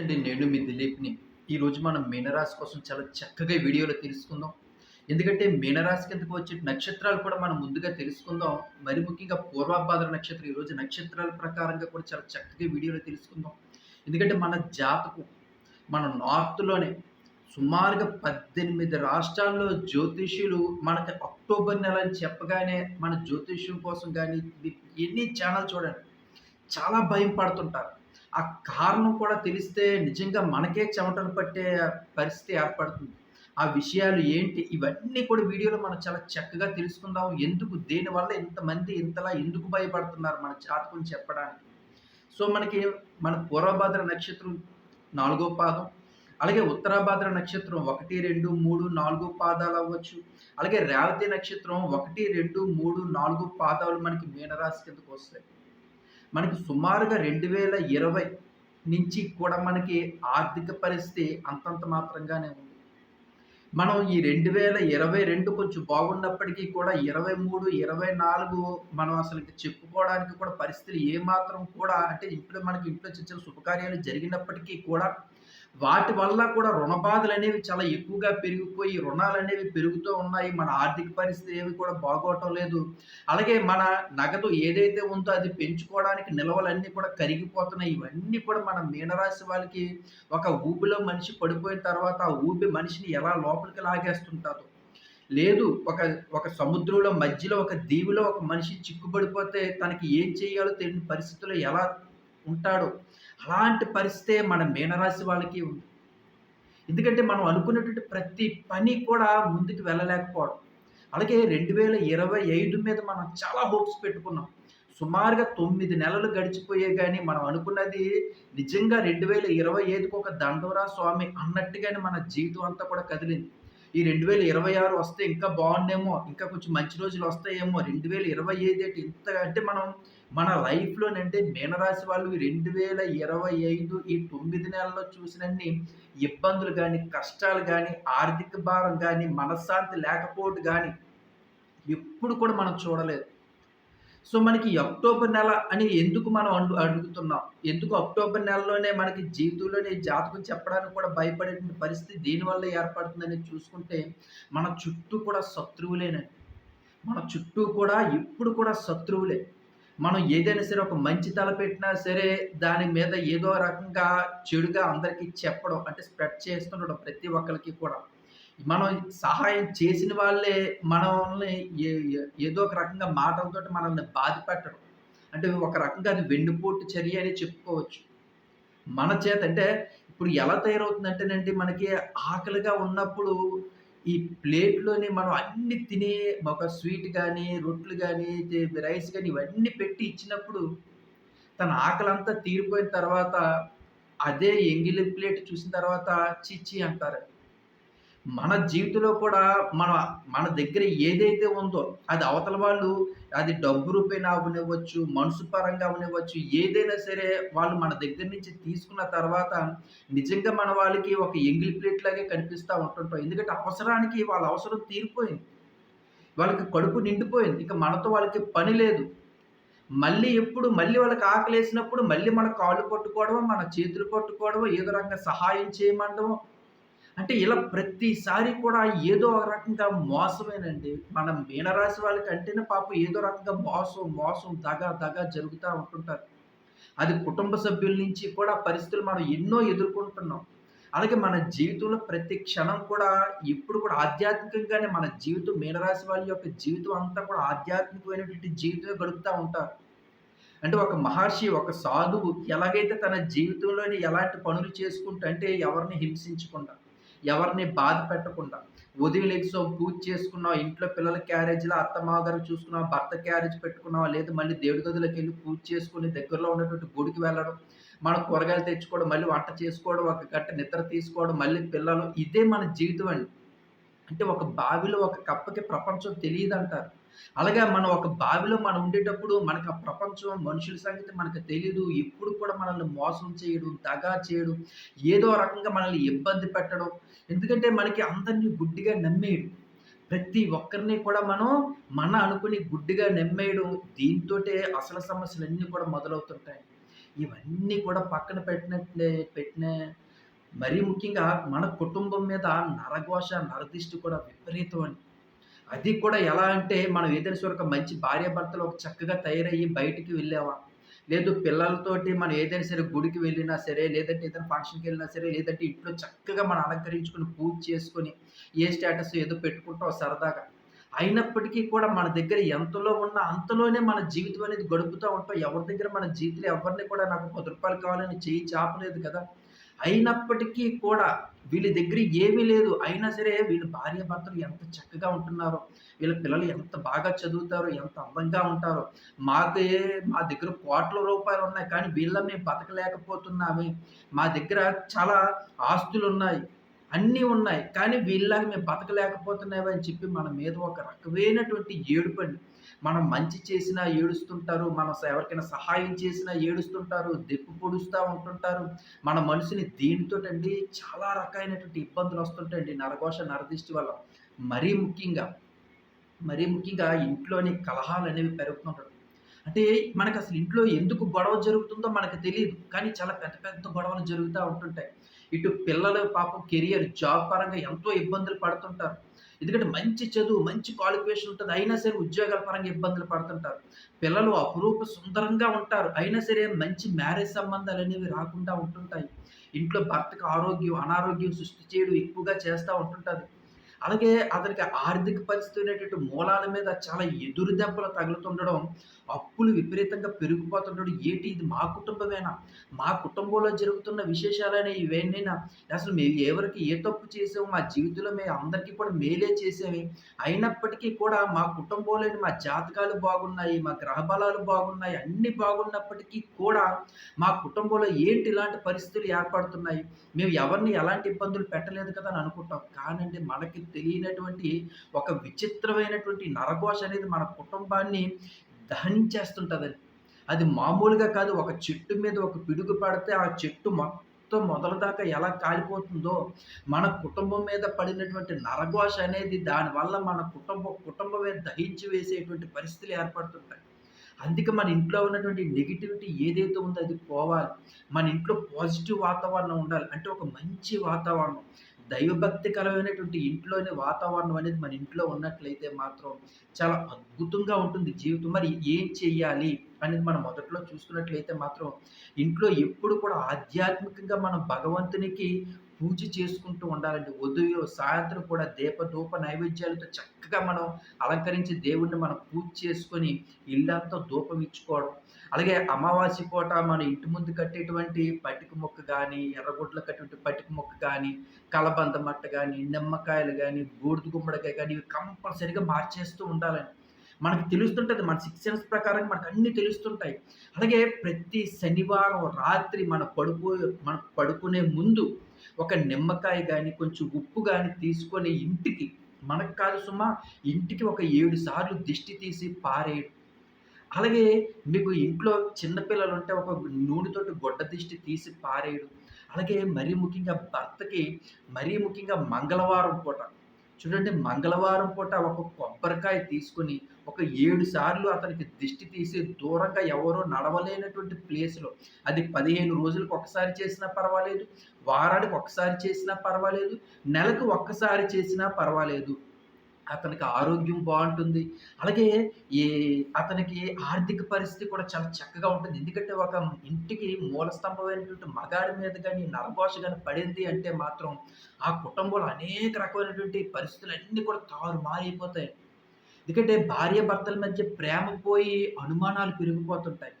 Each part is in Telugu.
అండి నేను మీ దిలీప్ని. ఈరోజు మనం మీనరాశి కోసం చాలా చక్కగా వీడియోలో తెలుసుకుందాం. ఎందుకంటే మీనరాశి కిందకు వచ్చే నక్షత్రాలు కూడా మనం ముందుగా తెలుసుకుందాం. మరి ముఖ్యంగా పూర్వాభాద్ర నక్షత్రం ఈరోజు నక్షత్రాల ప్రకారంగా కూడా చాలా చక్కగా వీడియోలో తెలుసుకుందాం. ఎందుకంటే మన జాతకు మన నార్త్లోనే సుమారుగా పద్దెనిమిది రాష్ట్రాల్లో జ్యోతిష్యులు మనకి అక్టోబర్ నెల అని చెప్పగానే మన జ్యోతిష్యం కోసం కానీ ఎన్ని ఛానల్ చూడండి. చాలా భయం పడుతుంటారు. ఆ కారణం కూడా తెలిస్తే నిజంగా మనకే చెమటలు పట్టే పరిస్థితి ఏర్పడుతుంది. ఆ విషయాలు ఏంటి? ఇవన్నీ కూడా వీడియోలో మనం చాలా చక్కగా తెలుసుకుందాం. ఎందుకు? దేనివల్ల ఇంతమంది ఇంతలా ఎందుకు భయపడుతున్నారు? మన జాతకం చెప్పడానికి. సో మనకి మన పూర్వభాద్ర నక్షత్రం నాలుగో పాదం అలాగే ఉత్తరాభాద్ర నక్షత్రం ఒకటి రెండు మూడు నాలుగు పాదాలు అవ్వచ్చు. అలాగే రేవతి నక్షత్రం ఒకటి రెండు మూడు నాలుగు పాదాలు మనకి మీనరాశి కిందకు వస్తాయి. మనకి సుమారుగా రెండు వేల ఇరవై నుంచి కూడా మనకి ఆర్థిక పరిస్థితి అంతంత మాత్రంగానే ఉంది. మనం ఈ రెండు వేల ఇరవై రెండు కొంచెం బాగున్నప్పటికీ కూడా ఇరవై మూడు ఇరవై నాలుగు మనం అసలు చెప్పుకోవడానికి కూడా పరిస్థితులు ఏమాత్రం కూడా అంటే ఇప్పుడు మనకి ఇంట్లో చిన్న శుభకార్యాలు జరిగినప్పటికీ కూడా వాటి వల్ల కూడా రుణ బాధలు అనేవి చాలా ఎక్కువగా పెరిగిపోయి రుణాలు అనేవి పెరుగుతూ ఉన్నాయి. మన ఆర్థిక పరిస్థితి ఏమి కూడా బాగోవటం లేదు. అలాగే మన నగదు ఏదైతే ఉందో అది పెంచుకోవడానికి నిల్వలన్నీ కూడా కరిగిపోతున్నాయి. ఇవన్నీ కూడా మన మీనరాశి వాళ్ళకి ఒక ఊపిలో మనిషి పడిపోయిన తర్వాత ఆ ఊపి మనిషిని ఎలా లోపలికి లాగేస్తుంటారు లేదు ఒక ఒక సముద్రంలో మధ్యలో ఒక దీవిలో ఒక మనిషి చిక్కుబడిపోతే తనకి ఏం చేయాలో తెలియని పరిస్థితుల్లో ఎలా ఉంటాడో. అలాంటి పరిస్థితే మన మీనరాశి వాళ్ళకి ఉంది. ఎందుకంటే మనం అనుకున్నటువంటి ప్రతి పని కూడా ముందుకు వెళ్ళలేకపోవడం. అలాగే రెండు వేల ఇరవై ఐదు మీద మనం చాలా హోప్స్ పెట్టుకున్నాం. సుమారుగా తొమ్మిది నెలలు గడిచిపోయే కానీ మనం అనుకున్నది నిజంగా రెండు వేల ఇరవై ఐదుకి ఒక దండోరా స్వామి అన్నట్టుగానే మన జీవితం అంతా కూడా కదిలింది. ఈ రెండు వేల ఇరవై ఆరు వస్తే ఇంకా బాగుండేమో ఇంకా కొంచెం మంచి రోజులు వస్తాయేమో. రెండు వేల ఇరవై ఐదు అంటే ఇంత అంటే మనం మన లైఫ్లోనంటే మీనరాశి వాళ్ళు రెండు వేల ఇరవై ఐదు ఈ తొమ్మిది నెలల్లో చూసినన్ని ఇబ్బందులు కానీ కష్టాలు కానీ ఆర్థిక భారం కానీ మనశ్శాంతి లేకపోవడం కానీ ఎప్పుడు కూడా మనం చూడలేదు. సో మనకి అక్టోబర్ నెల అని ఎందుకు మనం అడు అడుగుతున్నాం? ఎందుకు అక్టోబర్ నెలలోనే మనకి జీవితంలోనే జాతకం చెప్పడానికి కూడా భయపడే పరిస్థితి దీనివల్ల ఏర్పడుతుందని చూసుకుంటే మన చుట్టూ కూడా శత్రువులేనండి. మన చుట్టూ కూడా ఎప్పుడు కూడా శత్రువులే. మనం ఏదైనా సరే ఒక మంచి తల పెట్టినా సరే దాని మీద ఏదో రకంగా చెడుగా అందరికీ చెప్పడం అంటే స్ప్రెడ్ చేస్తుండడం ప్రతి ఒక్కరికి కూడా. మనం సహాయం చేసిన వాళ్ళే మనల్ని ఏదో ఒక రకంగా మాటలతో మనల్ని బాధపెట్టడం అంటే ఒక రకంగా అది వెన్నుపోటు చర్య అని చెప్పుకోవచ్చు. మన చేత అంటే ఇప్పుడు ఎలా తయారవుతుందంటేనండి మనకి ఆకలిగా ఉన్నప్పుడు ఈ ప్లేట్లోని మనం అన్ని తినే ఒక స్వీట్ కానీ రొట్లు కానీ రైస్ కానీ ఇవన్నీ పెట్టి ఇచ్చినప్పుడు తన ఆకలంతా తీరిపోయిన తర్వాత అదే ఎంగిలి ప్లేట్ చూసిన తర్వాత చిచ్చి అంటారు. మన జీవితంలో కూడా మన మన దగ్గర ఏదైతే ఉందో అది అవతల వాళ్ళు అది డబ్బు రూపేనా అవనివ్వచ్చు మనసు పరంగా అవనివ్వచ్చు ఏదైనా సరే వాళ్ళు మన దగ్గర నుంచి తీసుకున్న తర్వాత నిజంగా మన వాళ్ళకి ఒక ఎంగిల్ ప్లేట్ లాగే కనిపిస్తూ ఉంటుంటాం. ఎందుకంటే అవసరానికి వాళ్ళ అవసరం తీరిపోయింది. వాళ్ళకి కడుపు నిండిపోయింది. ఇంకా మనతో వాళ్ళకి పని లేదు. మళ్ళీ ఎప్పుడు మళ్ళీ వాళ్ళకి ఆకలి వేసినప్పుడు మళ్ళీ మన కాళ్ళు పట్టుకోవడమో మన చేతులు పట్టుకోవడమో ఏదో రకంగా సహాయం చేయమండమో అంటే ఇలా ప్రతిసారి కూడా ఏదో ఒక రకంగా మోసమేనండి. మన మీనరాశి వాళ్ళకి అంటేనే పాపం ఏదో రకంగా మోసం మోసం దగ దగ జరుగుతూ ఉంటుంటారు. అది కుటుంబ సభ్యుల నుంచి కూడా పరిస్థితులు మనం ఎన్నో ఎదుర్కొంటున్నాం. అలాగే మన జీవితంలో ప్రతి క్షణం కూడా ఎప్పుడు కూడా ఆధ్యాత్మికంగానే మన జీవితం మీనరాశి వాళ్ళ యొక్క జీవితం అంతా కూడా ఆధ్యాత్మికమైనటువంటి జీవితమే గడుపుతూ ఉంటారు. అంటే ఒక మహర్షి ఒక సాధువు ఎలాగైతే తన జీవితంలోని ఎలాంటి పనులు చేసుకుంటూ అంటే ఎవరిని హింసించకుండా ఎవరిని బాధ పెట్టకుండా ఉదయం లెగ్సో పూజ చేసుకున్నావు ఇంట్లో పిల్లల క్యారేజ్లో అత్త మామగారు చూసుకున్నావు భర్త క్యారేజ్ పెట్టుకున్నావు లేదు మళ్ళీ దేవుడి గదిలోకి వెళ్ళి పూజ చేసుకుని దగ్గరలో ఉన్నటువంటి గుడికి వెళ్ళడం మనం కూరగాయలు తెచ్చుకోవడం మళ్ళీ వంట చేసుకోవడం ఒక గంట నిద్ర తీసుకోవడం మళ్ళీ పిల్లలు ఇదే మన జీవితం అండి. అంటే ఒక బావిలో ఒక కప్పకి ప్రపంచం తెలియదు అంటారు. అలాగే మనం ఒక బావిలో మనం ఉండేటప్పుడు మనకు ఆ ప్రపంచం మనుషుల సంగతి మనకు తెలియదు ఎప్పుడు కూడా మనల్ని మోసం చేయడం దగా చేయడం ఏదో రకంగా మనల్ని ఇబ్బంది పెట్టడం ఎందుకంటే మనకి అందరినీ గుడ్డిగా నమ్మేయడం. ప్రతి ఒక్కరిని కూడా మనం మన అనుకుని గుడ్డిగా నమ్మేయడం దీంతో అసలు సమస్యలన్నీ కూడా మొదలవుతుంటాయి. ఇవన్నీ కూడా పక్కన పెట్టినట్లే పెట్టిన మరీ ముఖ్యంగా మన కుటుంబం మీద నరఘోష, నరదిష్టి కూడా విపరీతం అని అది కూడా ఎలా అంటే మనం ఏదైనా సరే ఒక మంచి భార్యాభర్తలు ఒక చక్కగా తయారయ్యి బయటికి వెళ్ళావా? లేదు పిల్లలతోటి మనం ఏదైనా సరే గుడికి వెళ్ళినా సరే, లేదంటే ఏదైనా ఫంక్షన్కి వెళ్ళినా సరే, లేదంటే ఇంట్లో చక్కగా మనం అలంకరించుకొని, పూజ చేసుకొని, ఏ స్టేటస్ ఏదో పెట్టుకుంటాం సరదాగా. అయినప్పటికీ కూడా మన దగ్గర ఎంతలో ఉన్నా అంతలోనే మన జీవితం అనేది గడుపుతూ ఉంటాం. ఎవరి దగ్గర మన జీవితంలో ఎవరిని కూడా నాకు పది రూపాయలు కావాలని చెయ్యి చాపలేదు కదా! అయినప్పటికీ కూడా వీళ్ళ దగ్గర ఏమీ లేదు. అయినా సరే వీళ్ళ భార్య భర్తలు ఎంత చక్కగా ఉంటున్నారో, వీళ్ళ పిల్లలు ఎంత బాగా చదువుతారో, ఎంత అందంగా ఉంటారో, మాకే మా దగ్గర కోట్ల రూపాయలు ఉన్నాయి కానీ వీళ్ళ మేము బతకలేకపోతున్నామే. మా దగ్గర చాలా ఆస్తులు ఉన్నాయి అన్నీ ఉన్నాయి. కానీ వీళ్ళకి మేము బతకలేకపోతున్నామని అని చెప్పి మన మీద ఒక రకమైనటువంటి ఏడుపండి. మనం మంచి చేసినా ఏడుస్తుంటారు. మనం ఎవరికైనా సహాయం చేసినా ఏడుస్తుంటారు. దెప్పు పొడుస్తూ ఉంటుంటారు. మన మనసుని దీనితోటండి చాలా రకాలైనటువంటి ఇబ్బందులొస్తుంటాయండి నరఘోష, నరదిష్టి వల్ల. మరీ ముఖ్యంగా, మరీ ముఖ్యంగా ఇంట్లోని కలహాలు అనేవి పెరుగుతుంటాయి అంటే మనకు అసలు ఇంట్లో ఎందుకు గొడవ జరుగుతుందో మనకు తెలియదు కానీ చాలా పెద్ద పెద్ద గొడవలు జరుగుతూ ఉంటుంటాయి. ఇటు పిల్లలు పాపం కెరియర్, జాబ్ పరంగా ఎంతో ఇబ్బందులు పడుతుంటారు. ఎందుకంటే మంచి చదువు, మంచి క్వాలిఫికేషన్ ఉంటుంది అయినా సరే ఉద్యోగాల పరంగా ఇబ్బందులు పడుతుంటారు. పిల్లలు అపురూప సుందరంగా ఉంటారు. అయినా సరే మంచి మ్యారేజ్ సంబంధాలు అనేవి రాకుండా ఉంటుంటాయి. ఇంట్లో భర్తకి ఆరోగ్యం, అనారోగ్యం సృష్టి చేయడం ఎక్కువగా చేస్తూ ఉంటుంటుంది అలాగే అతనికి ఆర్థిక పరిస్థితి అనేటువంటి మూలాల మీద చాలా ఎదురు దెబ్బలు తగులుతుండడం, అప్పులు విపరీతంగా పెరిగిపోతుండడం, ఏంటి ఇది మా కుటుంబమేనా? మా కుటుంబంలో జరుగుతున్న విశేషాలైన ఇవన్నీనా? అసలు మేము ఎవరికి ఏ తప్పు చేసాము మా జీవితంలో మేము అందరికీ కూడా మేలే చేసేవి అయినప్పటికీ కూడా మా కుటుంబంలోని మా జాతకాలు బాగున్నాయి, మా గ్రహ బలాలు బాగున్నాయి, అన్నీ బాగున్నప్పటికీ కూడా మా కుటుంబంలో ఏంటి ఇలాంటి పరిస్థితులు ఏర్పడుతున్నాయి? మేము ఎవరిని ఎలాంటి ఇబ్బందులు పెట్టలేదు కదా అని అనుకుంటాం. కానండి మనకి తెలియనటువంటి ఒక విచిత్రమైనటువంటి నరఘోష అనేది మన కుటుంబాన్ని దహనించేస్తుంటుందని అది మామూలుగా కాదు. ఒక చెట్టు మీద ఒక పిడుగు పడితే ఆ చెట్టు మొత్తం మొదలదాకా ఎలా కాలిపోతుందో, మన కుటుంబం మీద పడినటువంటి నరఘోష అనేది దానివల్ల మన కుటుంబం కుటుంబమే దహించి వేసేటువంటి పరిస్థితులు ఏర్పడుతుంటాయి. అందుకే మన ఇంట్లో ఉన్నటువంటి నెగిటివిటీ ఏదైతే ఉందో అది పోవాలి. మన ఇంట్లో పాజిటివ్ వాతావరణం ఉండాలి. అంటే ఒక మంచి వాతావరణం. దైవభక్తికరమైనటువంటి ఇంట్లోనే వాతావరణం అనేది మన ఇంట్లో ఉన్నట్లయితే మాత్రం చాలా అద్భుతంగా ఉంటుంది జీవితం. మరి ఏం చెయ్యాలి అనేది మనం మొదట్లో చూసుకున్నట్లయితే మాత్రం ఇంట్లో ఎప్పుడు కూడా ఆధ్యాత్మికంగా మనం భగవంతునికి పూజ చేసుకుంటూ ఉండాలండి. ఉదయం, సాయంత్రం కూడా దీపధూప నైవేద్యాలతో చక్కగా మనం అలంకరించి దేవుడిని మనం పూజ చేసుకొని ఇల్లంతా ధూపం ఇచ్చుకోవడం. అలాగే అమావాస్య పూట మన ఇంటి ముందు కట్టేటువంటి పటిక మొక్క కానీ ఎర్రగుడ్లు కట్టేటువంటి పటిక మొక్క కానీ కలబంద మట్ట కానీ నిమ్మకాయలు కానీ బూడిద గుమ్మడికాయ కానీ ఇవి కంపల్సరిగా మార్చేస్తూ ఉండాలండి. మనకు తెలుస్తుంటుంది మన సిక్స్త్ ప్రకారం మనకు అన్ని తెలుస్తుంటాయి. అలాగే ప్రతి శనివారం రాత్రి మన పడుకో మనం పడుకునే ముందు ఒక నిమ్మకాయ కానీ కొంచెం ఉప్పు కానీ తీసుకొని ఇంటికి మనకు కాదు సుమా, ఇంటికి ఒక ఏడు సార్లు దిష్టి తీసి పారేయడం. అలాగే మీకు ఇంట్లో చిన్నపిల్లలు ఉంటే ఒక నూనెతోటి గుడ్డ దిష్టి తీసి పారేయడం. అలాగే మరీ ముఖ్యంగా భర్తకి మరీ ముఖ్యంగా మంగళవారం పూట చూడండి మంగళవారం పూట ఒక కొబ్బరికాయ తీసుకొని ఒక ఏడు సార్లు అతనికి దిష్టి తీసి దూరంగా ఎవరో నడవలేనటువంటి ప్లేస్‌లో అది 15 రోజులకు ఒకసారి చేసినా పర్వాలేదు. వారానికి ఒకసారి చేసినా పర్వాలేదు. నెలకు ఒక్కసారి చేసినా పర్వాలేదు. అతనికి ఆరోగ్యం బాగుంటుంది అలాగే ఈ అతనికి ఆర్థిక పరిస్థితి కూడా చాలా చక్కగా ఉంటుంది. ఎందుకంటే ఒక ఇంటికి మూల స్తంభమైనటువంటి మగాడి మీద కానీ నరభాష కానీ పడింది అంటే మాత్రం ఆ కుటుంబంలో అనేక రకమైనటువంటి పరిస్థితులన్నీ కూడా తారుమారైపోతాయి. ఎందుకంటే భార్య భర్తల మధ్య ప్రేమ పోయి అనుమానాలు పెరిగిపోతుంటాయి.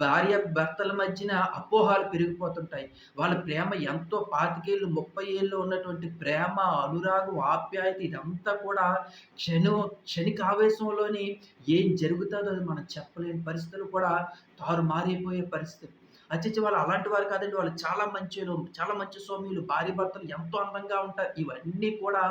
భార్య భర్తల మధ్యన అపోహలు పెరిగిపోతుంటాయి. వాళ్ళ ప్రేమ ఎంతో 25 ఏళ్ళు, 30 ఏళ్ళు ఉన్నటువంటి ప్రేమ, అనురాగం, ఆప్యాయత ఇదంతా కూడా క్షణం క్షణికావేశంలోని ఏం జరుగుతుందో అది మనం చెప్పలేని పరిస్థితులు కూడా తారుమారైపోయే పరిస్థితి. అచ్చచ్చ! వాళ్ళు అలాంటి వారు కాదండి. వాళ్ళు చాలా మంచి చాలా మంచి స్వామిలు భార్య భర్తలు ఎంతో అందంగా ఉంటారు. ఇవన్నీ కూడా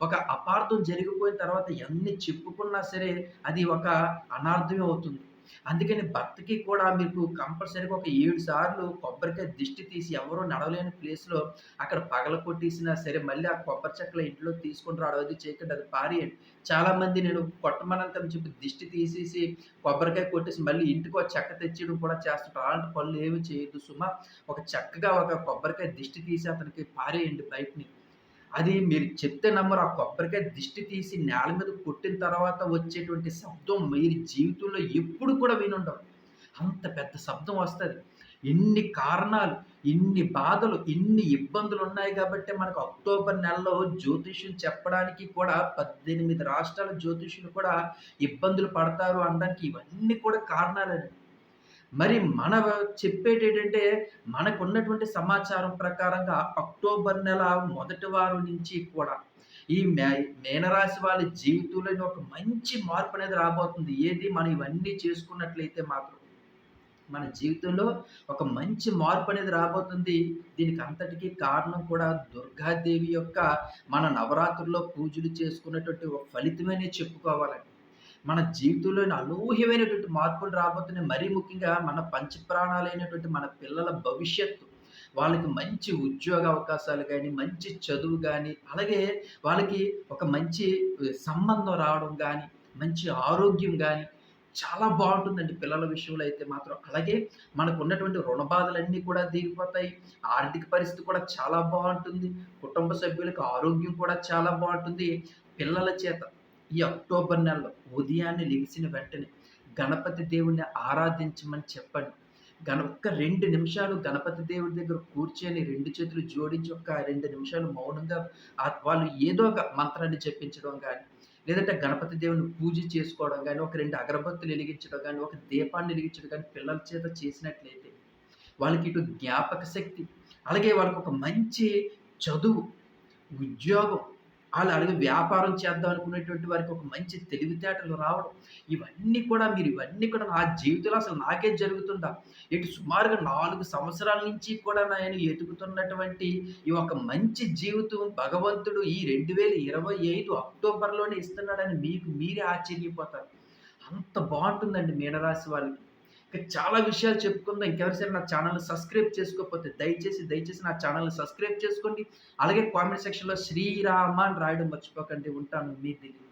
ఒక అపార్థం జరిగిపోయిన తర్వాత ఎన్ని చెప్పుకున్నా సరే అది ఒక అనార్థమే అవుతుంది. అందుకని భర్తకి కూడా మీకు కంపల్సరీగా ఒక ఏడు సార్లు కొబ్బరికాయ దిష్టి తీసి ఎవరో నడవలేని ప్లేస్‌లో అక్కడ పగల కొట్టేసినా సరే, మళ్ళీ ఆ కొబ్బరి చెక్కలు ఇంట్లో తీసుకుని రావడం అది చేయకండి. అది పారేయండి. చాలామంది నేను కొట్టమన్నాను చెప్పి దిష్టి తీసేసి, కొబ్బరికాయ కొట్టేసి మళ్ళీ ఇంటికో చెక్క తెచ్చేయడం కూడా చేస్తుంటారు. అలాంటి పనులు ఏమి చేయొద్దు సుమ. ఒక చక్కగా ఒక కొబ్బరికాయ దిష్టి తీసి అతనికి పారేయండి బయటని. అది మీరు చెప్తే నమ్మరు. ఆ కొబ్బరికాయ దిష్టి తీసి నేల మీద కొట్టిన తర్వాత వచ్చేటువంటి శబ్దం మీరు జీవితంలో ఎప్పుడు కూడా వినుండవు అంత పెద్ద శబ్దం వస్తుంది ఇన్ని కారణాలు, ఇన్ని బాధలు, ఇన్ని ఇబ్బందులున్నాయి కాబట్టి మనకు అక్టోబర్ నెలలో జ్యోతిష్యం చెప్పడానికి కూడా 18 రాష్ట్రాల జ్యోతిష్యులు కూడా ఇబ్బందులు పడతారు అనడానికి ఇవన్నీ కూడా కారణాలండి. మరి మన చెప్పేటేటంటే మనకున్నటువంటి సమాచారం ప్రకారంగా అక్టోబర్ నెల మొదటి వారం నుంచి కూడా ఈ మే మేనరాశి వాళ్ళ జీవితంలో ఒక మంచి మార్పు అనేది రాబోతుంది. ఏది మనం ఇవన్నీ చేసుకున్నట్లయితే మాత్రం. మన జీవితంలో ఒక మంచి మార్పు అనేది రాబోతుంది. దీనికి అంతటికి కారణం కూడా దుర్గాదేవి యొక్క మన నవరాత్రుల్లో పూజలు చేసుకున్నటువంటి ఒక ఫలితమనే చెప్పుకోవాలండి. మన జీవితంలోని అనూహ్యమైనటువంటి మార్పులు రాబోతున్నాయి. మరీ ముఖ్యంగా మన పంచప్రాణాలైనటువంటి మన పిల్లల భవిష్యత్తు. వాళ్ళకి మంచి ఉద్యోగ అవకాశాలు కానీ మంచి చదువు కానీ అలాగే వాళ్ళకి ఒక మంచి సంబంధం రావడం కానీ మంచి ఆరోగ్యం కానీ చాలా బాగుంటుందండి పిల్లల విషయంలో అయితే మాత్రం. అలాగే మనకున్నటువంటి రుణ బాధలన్నీ కూడా తీరిపోతాయి. ఆర్థిక పరిస్థితి కూడా చాలా బాగుంటుంది కుటుంబ సభ్యులకు ఆరోగ్యం కూడా చాలా బాగుంటుంది పిల్లల చేత ఈ అక్టోబర్ నెలలో ఉదయాన్నే లెగిసిన వెంటనే గణపతి దేవుణ్ణి ఆరాధించమని చెప్పండి. గణ ఒక్క రెండు నిమిషాలు గణపతి దేవుడి దగ్గర కూర్చొని రెండు చేతులు జోడించి ఒక రెండు నిమిషాలు మౌనంగా వాళ్ళు ఏదో ఒక మంత్రాన్ని చెప్పించడం కానీ లేదంటే గణపతి దేవుని పూజ చేసుకోవడం కానీ ఒక రెండు అగరబత్తులు వెలిగించడం కానీ ఒక దీపాన్ని వెలిగించడం కానీ పిల్లల చేత చేసినట్లయితే వాళ్ళకి ఇటు జ్ఞాపక శక్తి, అలాగే వాళ్ళకొక మంచి చదువు, ఉద్యోగం, వాళ్ళు అలాగే వ్యాపారం చేద్దాం అనుకునేటువంటి వారికి ఒక మంచి తెలివితేటలు రావడం. ఇవన్నీ కూడా మీరు ఇవన్నీ కూడా నా జీవితంలో అసలు నాకే జరుగుతుందా? ఇటు సుమారుగా నాలుగు సంవత్సరాల నుంచి కూడా నేను ఎతుకుతున్నటువంటి ఈ ఒక మంచి జీవితం భగవంతుడు ఈ 2025 అక్టోబర్‌లోనే ఇస్తున్నాడని మీకు మీరే ఆశ్చర్యపోతారు. అంత బాగుంటుందండి మీనరాశి వాళ్ళకి. ఇంకా చాలా విషయాలు చెప్పుకుందాం. ఇంకెవరైనా నా ఛానల్ని సబ్స్క్రైబ్ చేసుకోకపోతే దయచేసి, దయచేసి నా ఛానల్ని సబ్స్క్రైబ్ చేసుకోండి. అలాగే కామెంట్ సెక్షన్‌లో శ్రీరామ అని రాయడం మర్చిపోకండి. ఉంటాను. మీ దిలీప్.